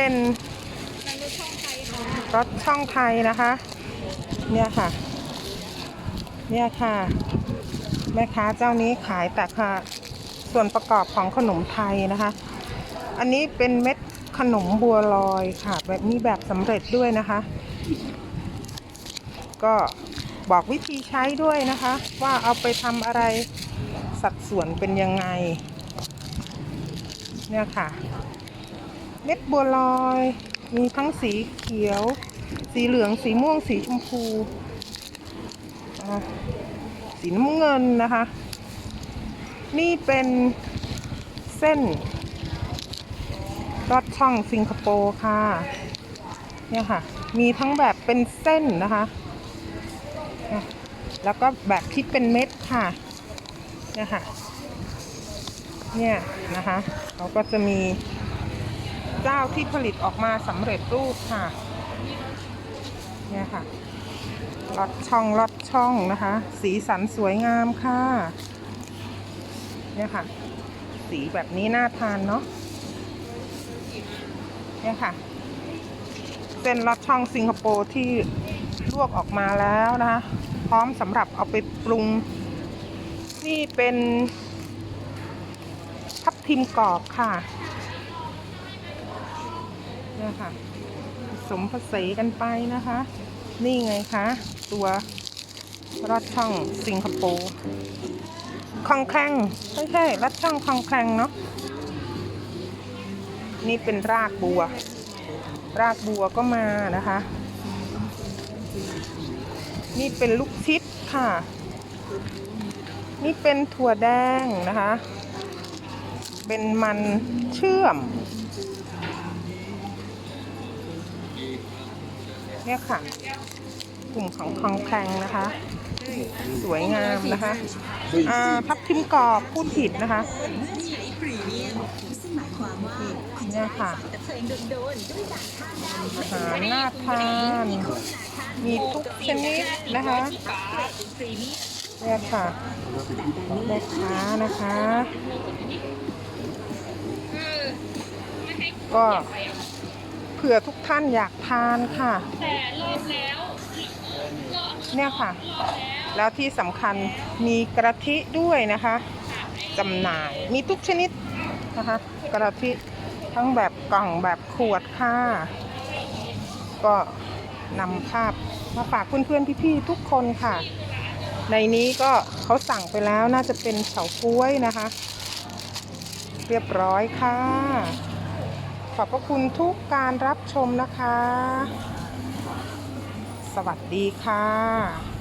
เป็นรถช่องไทยนะคะ เนี่ยค่ะ เนี่ยค่ะ แม่ค้าเจ้านี้ขายแต่ค่ะ ส่วนประกอบของขนมไทยนะคะ อันนี้เป็นเม็ดขนมบัวลอยค่ะ แบบนี้แบบสำเร็จด้วยนะคะ ก็บอกวิธีใช้ด้วยนะคะ ว่าเอาไปทำอะไรสัดส่วนเป็นยังไง เนี่ยค่ะ เม็ดบัวลอย มีทั้งสีเขียว สีเหลืองสีม่วงสีชมพู สีน้ำเงินนะคะ นี่เป็นเส้นรอดช่องสิงคโปร์ค่ะ เนี่ยค่ะ มีทั้งแบบเป็นเส้นนะคะ แล้วก็แบบที่เป็นเม็ดค่ะ เนี่ยค่ะ เนี่ยนะคะ เขาก็จะมี เจ้าที่ผลิตออกมาสำเร็จรูปค่ะ เนี่ยค่ะลอดช่องลอดช่องนะคะ สีสันสวยงามค่ะ เนี่ยค่ะ สีแบบนี้น่าทานเนาะ เนี่ยค่ะ เส้นลอดช่องสิงคโปร์ที่ลวกออกมาแล้วนะคะ พร้อมสำหรับเอาไปปรุง นี่เป็นทับทิมกรอบค่ะ เนี่ยค่ะผสมผสานกันไปนะคะ นี่ไงคะตัวรอดช่องสิงคโปร์คองแคลงไม่ใช่รอดช่องคองแคลงเนาะนี่เป็นรากบัว รากบัวก็มานะคะ นี่เป็นลูกชิดค่ะ นี่เป็นถั่วแดงนะคะ เป็นมันเชื่อม เนี่ยค่ะ กลุ่มของคองแคลงนะคะ สวยงามนะคะอ่าพับทิมกรอบพูดผิดนะคะเนี่ยค่ะอาหารน่าทานมีทุกชนิดนะคะเนี่ยค่ะแม่ค้านะคะ ก็ เผื่อทุกท่านอยากทานค่ะแต่รอบแล้วเนี่ยค่ะ แล้วที่สำคัญมีกระทิด้วยนะคะจำหน่ายมีทุกชนิดนะคะ กระทิทั้งแบบกล่องแบบขวดค่ะ ก็นำภาพมาฝากเพื่อนๆพี่ๆทุกคนค่ะ ในนี้ก็เขาสั่งไปแล้วน่าจะเป็นเฉาก้วยนะคะ เรียบร้อยค่ะ ขอบพระคุณทุกการรับชมนะคะ สวัสดีค่ะ